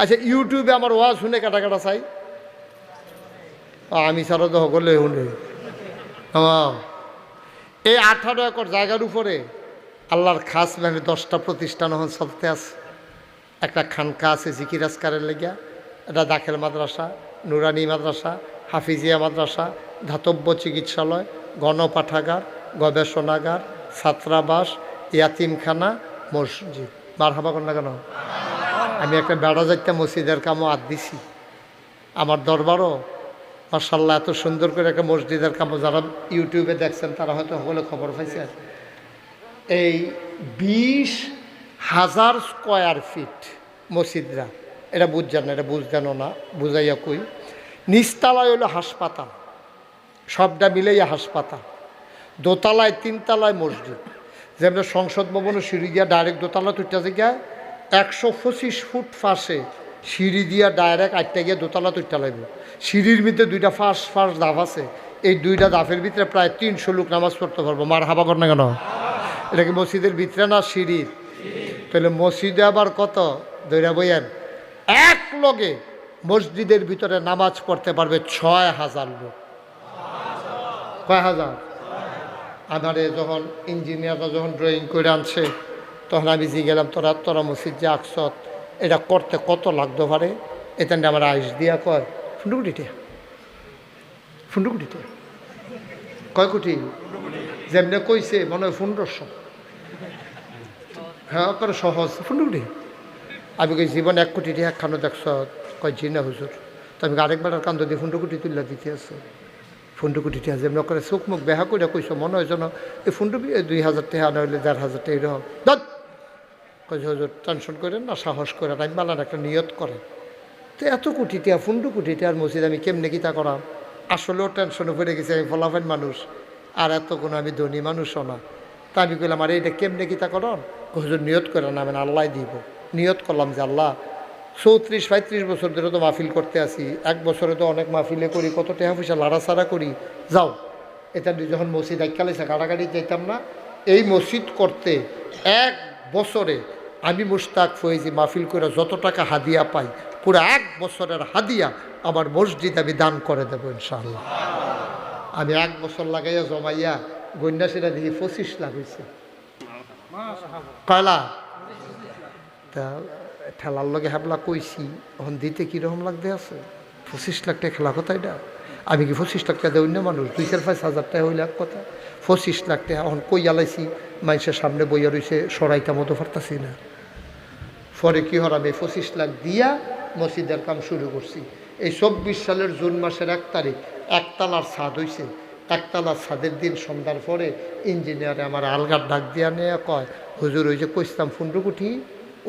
আচ্ছা ইউটিউবে আমার ওয়াজ শুনে কাটা কাটা চাই। আমি ছাড়া তো সকলে শুনে। এই আঠারো একর জায়গার উপরে আল্লাহর খাস মানে দশটা প্রতিষ্ঠান এখন চলতে আছে। একটা খানকা আছে জিকিরাজকারের লেগিয়া, এটা দাখেল মাদ্রাসা, নুরানি মাদ্রাসা, হাফিজিয়া মাদ্রাসা, ধাতব্য চিকিৎসালয়, গণপাঠাগার, গবেষণাগার, ছাত্রাবাস, ইয়াতিমখানা, মসজিদ। বার হাবা না কেন? আমি একটা বেড়া যাইতে মসজিদের কামও আদ দিছি। আমার দরবারও মার্শাল্লাহ এত সুন্দর করে একটা মসজিদের কামও যারা ইউটিউবে দেখছেন তারা হয়তো সকলে খবর পাইছে। এই বিশ হাজার স্কোয়ার ফিট মসজিদরা, এটা বুঝছেন না, এটা বুঝতেন না, বুঝাইয়া কই। নিচতলায় হলো হাসপাতাল, সবটা মিলেই হাসপাতাল, দোতলায়, তিনতলায় মসজিদ। যেমন সংসদ ভবনের সিঁড়ি দিয়া ডাইরেক্ট দোতলা তুইটা থেকে একশো পঁচিশ ফুট ফাঁসে সিঁড়ি দিয়া ডাইরেক্ট আটটা গিয়ে দোতলা তুইটা লাগবে সিঁড়ির মধ্যে দুইটা ফাঁস ফাঁস ধাপ আছে। এই দুইটা ধাপের ভিতরে প্রায় তিনশো লোক নামাজ পড়তে পারব। মার হাবা কর না কেন? এটা কি মসজিদের ভিতরে না সিঁড়ির? তাহলে মসজিদে আবার কত? দৈরা বইয়েন, এক লগে মসজিদের ভিতরে নামাজ পড়তে পারবে ছয় হাজার লোক। কয় হাজার? আধারে যখন ইঞ্জিনিয়াররা যখন ড্রয়িং করে আনছে তখন আমি যে গেলাম, তোরা তোরা মসজিদ যে আকসত, এটা করতে কত লাগতে পারে নিয়ে আমার আইস দিয়া কয় ফুন্ডুকুটিতে ফুন্ডুকুটিতে কয় কোটি? যেমনি কইছে, মনে হয় পনেরোশো হ্যাঁ করে সহজ, ফুন্ডুকুটি। আমি কই, জীবন এক কোটি টাকা খানো দেখছ? কয়, জি না হুজুর। তো আমি আরেকবার আর কান্দ দিয়ে ফুন্ডুকুটি তুললা দিতে আছে। ফুন্ডুকুটি টাকা যেমন করে চোখ মুখ বেহা করে কইছো, মনে হয় যেন এই ফুন্ডুকি দুই হাজার টাকা না হইলে দেড় হাজার টাকা এরকম। কইছে টেনশন করেন না, সাহস করে আমি বানান একটা নিয়ত করে তো এত কোটি টাকা ফুন্ডু কোটি টাকার মসজিদ আমি কেমনে কিতা করাম? আসলেও টেনশনে পড়ে গেছি, আমি ফলাফেন মানুষ। আর এত কোনো আমি ধনী মানুষও না। তা আমি কইলাম, আরে, এটা কেমনে কিতা করন হুজুর, নিয়ত করে না, আমি আল্লাহ দিব। নিয়ত করলাম যে আল্লাহ, চৌত্রিশ, পঁয়ত্রিশ বছর ধরে তো মাহফিল করতে আসি এক বছরে তো অনেক মাহফিলে করি, কত টাকা পয়সা লাড়াছাড়া করি। যাও, এটা যখন মসজিদ এককালেছে গাড়াগাড়ি যেতাম না, এই মসজিদ করতে এক বছরে আমি মুস্তাক ফয়েজি মাহফিল করে যত টাকা হাদিয়া পাই, পুরো এক বছরের হাদিয়া আমার মসজিদ আমি দান করে দেবো ইনশাআল্লাহ। আমি এক বছর লাগাইয়া জমাইয়া গন্যাসীরা দেখি পঁচিশ লাখ হয়েছে কয়লা? তা ঠেলার লগে হাবলা কইছি, এখন দিতে কীরকম লাগতে আছে? পঁচিশ লাখ টাকা খেলা কথা এটা? আমি কি পঁচিশ লাখ টাকা দেই অন্য মানুষ? দুই চার পাঁচ হাজার টাকা হইলে এক কথা। পঁচিশ লাখ টাকা এখন কই আলাইছি মানুষের সামনে বইয়া রয়েছে সরাইটা মতো পারতাছি না। পরে কি হর আমি পঁচিশ লাখ দিয়া মসজিদের কাম শুরু করছি। এই চব্বিশ সালের জুন মাসের এক তারিখ একতলার ছাদ হইছে। একতলার ছাদের দিন সন্ধ্যার পরে ইঞ্জিনিয়ারে আমার আলগার ডাক দিয়া নিয়ে কয় হুজুর ওই যে কইতাম ফুন্ডুকুঠি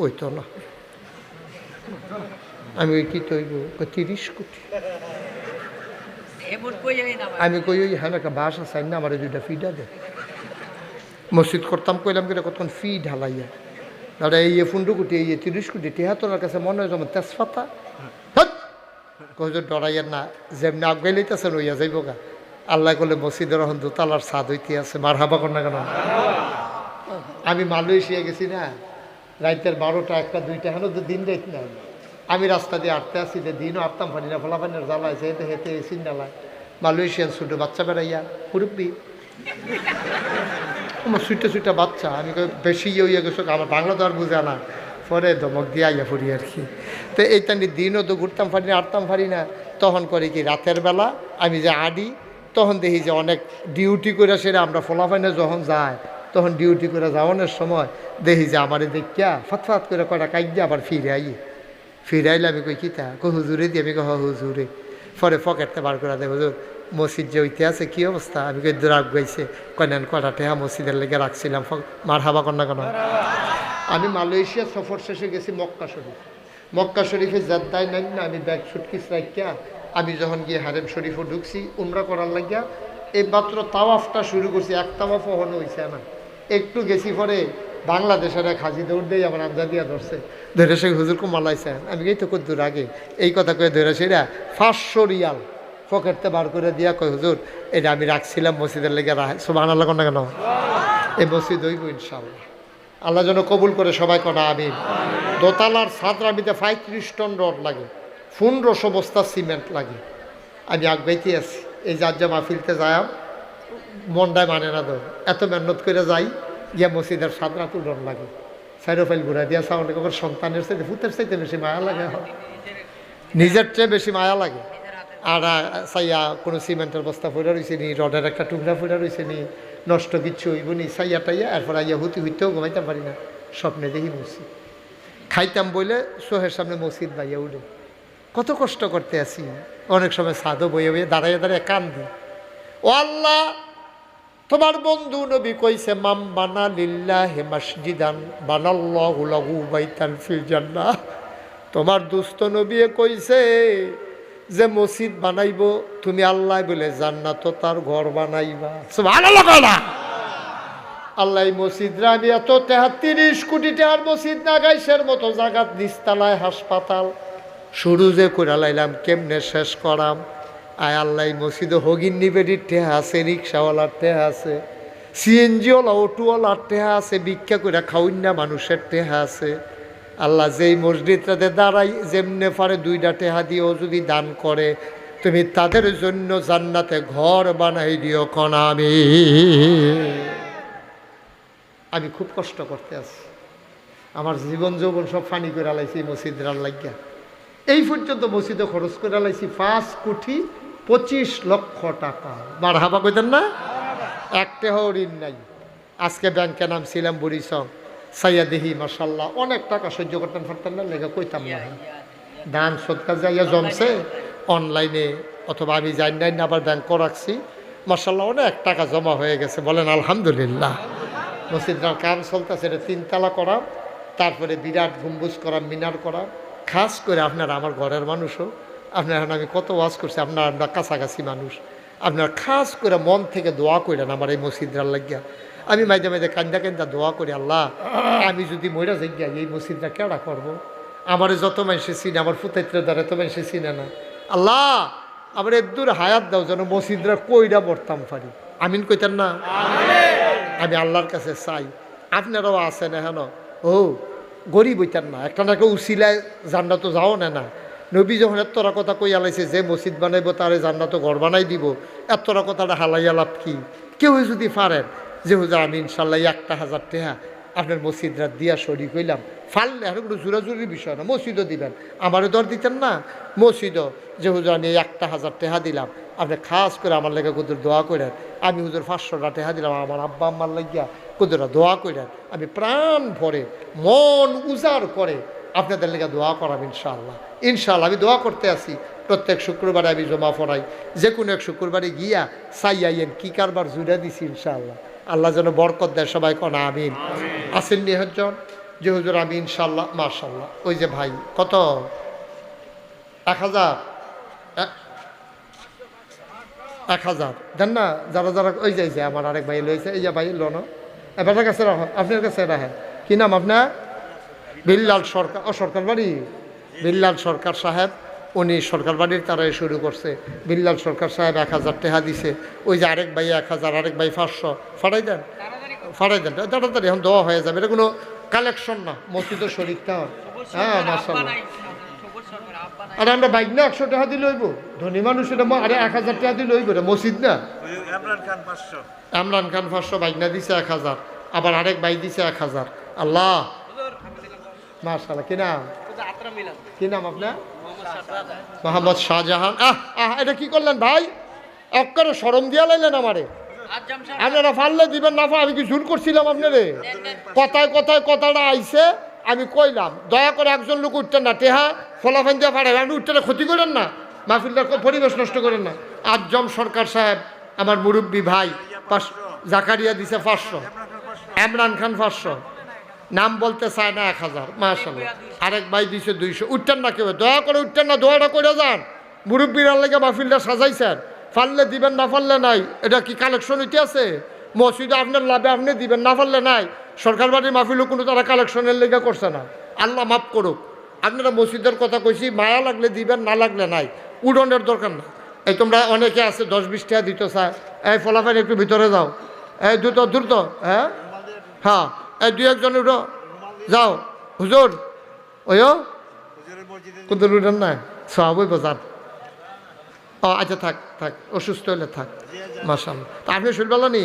ওই তো না। আমি ওই কি তৈব? তিরিশ কোটি। আমি কই ওই হ্যাঁ একটা বাস আছে না আমার দুইটা ফিডা দে। মসজিদ করতাম কইলাম কিনা কতক্ষণ ফি ঢালাইয়া। দাদা এই এ ফুন্ডু কোটি এই তিরিশ কোটি টেহা তোর কাছে মনে হয় যেমন তেজপাতা কজন ডরাইয়ের না যেমনি আগাই লইতেছেন ওইয়া যাইব গা আল্লাহ করলে মসজিদের এখন দোতলার ছাদ হইতে আছে মার হাবা কর না কেন আমি মালয়েশিয়া গেছি না রাইতের বারোটা একটা দুইটা হেন তো দিন রাইত না আমি রাস্তা দিয়ে আটতে আসি যে দিনও আটতাম পারি না ফলাফানের জ্বালায় যেতে হেঁটে এসি নালায় মালয়েশিয়ান ছোটো বাচ্চা বেড়াইয়া মুরব্বী আমার সুইটা সুইটা বাচ্চা। আমি বেশি ইয়ে হইয়া গেছো আমার বাংলা তো আর বুঝে না। পরে ধমক দিয়ে আইয়া পড়ি আর কি। তো এই তানি দিনও তো ঘুরতাম পারি না, আটতাম পারি না। তখন করে কি, রাতের বেলা আমি যে আডি, তখন দেখি যে অনেক ডিউটি করে সেটা আমরা ফলাফাইনে যখন যায় তখন ডিউটি করে যাওয়ানোর সময় দেখি যে আমার দেখিয়া ফাতফাত করে কটা কাইয়া আবার ফিরে আই। ফিরে আইলে আমি কই, কিতা? কই হুজুরে দিয়ে আমি কই, হ, হুজুরে। পরে পকেটতে বার করে দেয় হুজুর মসজিদ যে ওইতে কী অবস্থা? আমি কই দুরাগ গাইছে। কন্যান কটা টেহা মসজিদের লেগে রাখছিলাম। মার হাবা কন্যা কেন? আমি মালয়েশিয়া সফর শেষে গেছি মক্কা শরীফ। মক্কা শরীফে জাদ্দায় নাই না, আমি ব্যাগ সুটকিস রাখিয়া আমি যখন গিয়ে হারেম শরীফও ঢুকছি, উমরা করার লাগিয়া এই মাত্র তাওয়াফটা শুরু করছি। এক তাওয়াফও হনো হয়েছে না। একটু গেছি পরে বাংলাদেশের এক হাজি দৌড় দিয়ে আমার আমজা দিয়া ধরছে। ধরে সে হুজুর কুমালাইছে আমি এই তো কদ্দুর আগে। এই কথা কয়ে ধরে সেটা পাঁচশো রিয়াল। পকেটতে বার করে দিয়া কয়, হুজুর, এটা আমি রাখছিলাম মসজিদের লেগে সোবাহ আল্লাহ না কেন? এই মসজিদ হইব ইনশাল্লাহ আল্লাহ যেন কবুল করে সবাই কনা আমিন। দোতলার সাদরামিতে পঁয়ত্রিশ টন রড লাগে, পনেরোশো বস্তা সিমেন্ট লাগে। আমি আগবাইতে আছি, এই যার যা মাহফিলতে যায় মন্ডায় মানে না তো এত মেহনত করে যাই, গিয়া মসজিদের সাদরা তুলন লাগে। সাইরো ফাইল ঘুরা দিয়া আবার সন্তানের সাথে ফুতের চাইতে বেশি মায়া লাগে। নিজের চেয়ে বেশি মায়া লাগে। আর সাইয়া কোনো সিমেন্টের বস্তা ফুরা রয়েছে নি রডের একটা টুকরা ফুরা রয়েছে নি, নষ্ট কিচ্ছু হইব নি সাইয়া টাইয়া এরপর আইয়া হুতি হইতেও ঘুমাইতাম পারি না, স্বপ্নে দেখি মসজিদ খাইতাম বলে সোহের সামনে মসজিদ বাইয়া উঠে। কত কষ্ট করতে আসি অনেক সময় সাধু বইয়ে বইয়ে দাঁড়াইয়ে দাঁড়িয়ে কান্দি। ও আল্লাহ, তোমার বন্ধু নবী কইছে মাম বানা লিল্লাহি মসজিদান, বানাল্লাহু লাহু বাইতান ফিল জান্নাহ। তোমার দুস্থ নবী কইছে যে মসজিদ বানাইব তুমি আল্লাহ বলে জান্নাত তার ঘর বানাইবা। আল্লাহ মসজিদরা আমি এত তেহাত্রিশ কোটি টাকার মসজিদ না গাইসের মতো জাগাত নিস্তালায় হাসপাতাল। শুরু যে করে লাইলাম কেমনে শেষ করাম? আয় আল্লাহ মসজিদে হগিন নিবেদির টেহা আছে রিক্সাওয়ালার টেহা আছে সিএনজিওয়ালা অটোওয়ালার টেহা আছে ভিক্ষা করে খাউন না মানুষের টেহা আছে। আল্লাহ যেই মসজিদটাতে দাঁড়াই, যেমনে পারে দুইটা টেহা দিয়েও যদি দান করে, তুমি তাদের জন্য জান্নাতে ঘর বানাই দিও কনামি আমি। খুব কষ্ট করতে আছি। আমার জীবন যৌবন সব ফানি করে আলাইছি মসজিদের লাগিয়া এই পর্যন্ত মসজিদে খরচ করে আলাইছি পাঁচ কোটি পঁচিশ লক্ষ টাকা। মার হাবা কইতেন না? একটা ঋণ নাই। আজকে ব্যাংকে নামছিলাম বুড়িসং সাইয়া দেহি মাসাল্লাহ অনেক টাকা সহ্য করতেন পারতেন না, লেগে কইতাম না। দান সৎকার যাইয়া জমছে, অনলাইনে অথবা আমি যাই নাই, আবার ব্যাংকও রাখছি। মাসাল্লাহ অনেক টাকা জমা হয়ে গেছে, বলেন আলহামদুলিল্লাহ। মসজিদটার কাম চলতেছে, এটা তিনতলা করা, তারপরে বিরাট গম্বুজ করা, মিনার করা। খাস করে আপনারা আমার ঘরের মানুষও, আপনার এখন আমি কত ওয়াজ করছি, আপনার আমরা কাছাকাছি মানুষ। আপনার খাস করে মন থেকে দোয়া করেন আমার এই মসজিদটার লাগিয়া। আমি মাঝে মাঝে কান্দা কান্দা দোয়া করি আল্লাহ আমি যদি মইরা যাই গিয়া এই মসজিদটা কেডা করব? আমার যত মানুষে চিনে আমার ফুতাইত্র দ্বারা তো মানুষে চিনে না। আল্লাহ আমার একদূর হায়াত দাও যেন মসজিদরা কইরা পড়তাম পারি। আমিন কইতেন না? আমি আল্লাহর কাছে চাই। আপনারাও আছেন এখন? ও গরিব হইতেন না। একটা না কেউ উচিলায় জান্নাতো যাও না না। নবী যখন এতরা কথা কই আলাইছে যে মসজিদ বানাইব তারে জান্নাতো ঘর বানাই দিব এতরা কথাটা হালাইয়া লাভ কি? কেউ যদি পারেন যে হুজুর আমি ইনশাল্লাহ একটা হাজার টেহা আপনার মসজিদরা দিয়া শরীর কইলাম ফাললে আর কোনো জোরাজুরির বিষয় না, মসজিদও দিবেন। আমারও দর দিতেন না, মসজিদও। যে হুজুর আমি একটা হাজার টেহা দিলাম। আপনি খাস করে আমার লেগে কুদুর দোয়া করেন। আমি হুজুর পাঁচশোটা টেহা দিলাম, আমার আব্বা আম্মার লাগিয়া কুদুরা দোয়া করেন। আমি প্রাণ ভরে, মন উজাড় করে আপনাদের লেগে দোয়া করাম ইনশাআল্লাহ ইনশাআল্লাহ আমি দোয়া করতে আসি প্রত্যেক শুক্রবারে আমি জমা পড়াই। যে কোনো এক শুক্রবারে গিয়া সাইয়াইয়েন কি কারবার জুড়ে দিছি ইনশাআল্লাহ আল্লাহ যেন বরকত দেয় সবাই কনা আমিন। আসেন নিহজন যে হুজুর আমি ইনশাল্লাহ মাশাল্লাহ ওই যে ভাই কত? এক হাজার। এক- হাজার। দেন না যারা যারা ওই যে এই যে আমার আরেক ভাই লইছে এই যে ভাই লোন। এবার কাছে রাখো আপনার কাছে রাখে। কি নাম আপনার? বিল্লাল। সরকার ও সরকার বাড়ি? বিল্লাল সরকার সাহেব। উনি সরকার বাড়ির তারাই শুরু করছে। বিল্লাল সরকার সাহেব এক হাজার টেহা দিছে। ওই যে আরেক ভাই এক হাজার আরেক ভাই পাঁচশো। ফাড়াই দেন। ফাড়াই দেন। তাড়াতাড়ি এখন দেওয়া হয়ে যাবে। এটা কোনো কালেকশন না। মসজিদের শরীরটা হ্যাঁ মার্শাল্লাহ আরে আমরা বাইক না একশো টাকা দিয়ে লইব ধনী মানুষ এটা আরে এক হাজার টাকা দিয়ে লইব এটা মসজিদ না। ওই ইমরান খান পাঁচশো। ইমরান খান পাঁচশো বাইক না দিছে এক হাজার। আবার আরেক বাইক দিছে এক হাজার। আল্লাহ। মার্শাল্লাহ কি নাম? কি নাম আপনার? মোহাম্মদ শাহজাহান। আহ আহ এটা কি করলেন ভাই? অক্করে সরম দিয়া লাইলেন আমারে। আপনারা ফাললে দিবেন না আমি কি জোর করছিলাম আপনারে? কথায় কথায় কথাটা আইছে আমি কইলাম দয়া করে একজন লোক উঠতেন না টেহা ফলাফান দিয়ে ফাড়ে আপনি উঠতে ক্ষতি করেন না মাহফিলটার কো- পরিবেশ নষ্ট করেন না। আজম সরকার সাহেব আমার মুরব্বী ভাই জাকারিয়া দিছে পাঁচশো ইমরান খান পাঁচশো। নাম বলতে চায় না এক হাজার মাসাল্লাহ আরেক ভাই দিছে দুইশো। উঠতেন না কেউ? দয়া করে উঠতেন না, দোয়াটা করে যান। মুরব্বীর লেগে মাহফিলটা সাজাইছেন। ফাললে দিবেন, না ফাললে নাই? এটা কি কালেকশন হইতে আছে? মসজিদে আপনার লাভে আপনি দিবেন, না ফাললে নাই? সরকার বাড়ির মাহফিলও কোনো তারা কালেকশনের লেগে করছে না। আল্লাহ মাফ করুক। আপনারা মসজিদের কথা কইছি, মায়া লাগলে দিবেন, না লাগলে নাই। উড়নের দরকার না এই তোমরা অনেকে আছে, দশ বিশ টাকা দিত স্যার এই ফলাফল একটু ভিতরে যাও। এই দ্রুত দ্রুত হ্যাঁ? হ্যাঁ। এই দুই একজন উঠো। যাও। হুজুর ওয়ো কোথাও উঠেন না সব ওই বাজার ও আচ্ছা থাক থাক। অসুস্থ হলে থাক। মাসাল তা আপনি শুনবেন নি?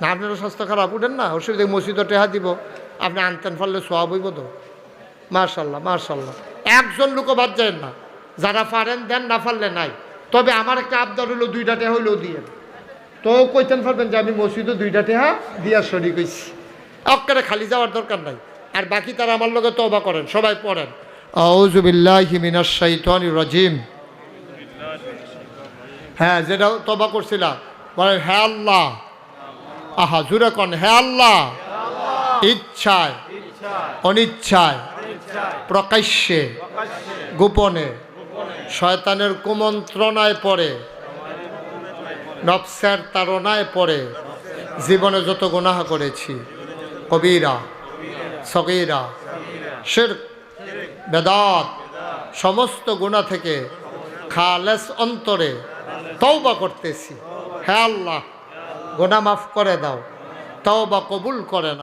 না আপনারও স্বাস্থ্য খারাপ। উঠেন না। অসুবিধা মসজিদও টেহা দিব। আপনি আনতেন ফেললে সব হইব তো মার্শাল্লাহ মার্শাল্লাহ একজন লোকও বাদ যায় না। যারা পারেন দেন, না পারলে নাই। তবে আমার একটা আবদার হলো, দুইটা টেহা হইলেও দিয়ে তো কইতেন পারবেন যে আমি মসজিদও দুইটা টেহা দিয়া সরি কইছি অক্কারে খালি যাওয়ার দরকার নাই। আর বাকি তারা আমার লগে তবা করেন, সবাই পড়েন। রাজিম। হ্যাঁ যেটা তবা করছিলাম বলেন হ্যাঁ আল্লাহ। আহা জুড়ে কন হ্যাঁ আল্লাহ। ইচ্ছায়, অনিচ্ছায়, প্রকাশ্যে, গোপনে, শয়তানের কুমন্ত্রণায় পড়ে। নফসের তারনায় পড়ে জীবনে যত গুনাহ করেছি। কবিরা, সগীরা শির বেদাত, সমস্ত গুণা থেকে খালেস অন্তরে তওবা করতেছি। হ্যাঁ আল্লাহ গোনা মাফ করে দাও, তওবা কবুল করে না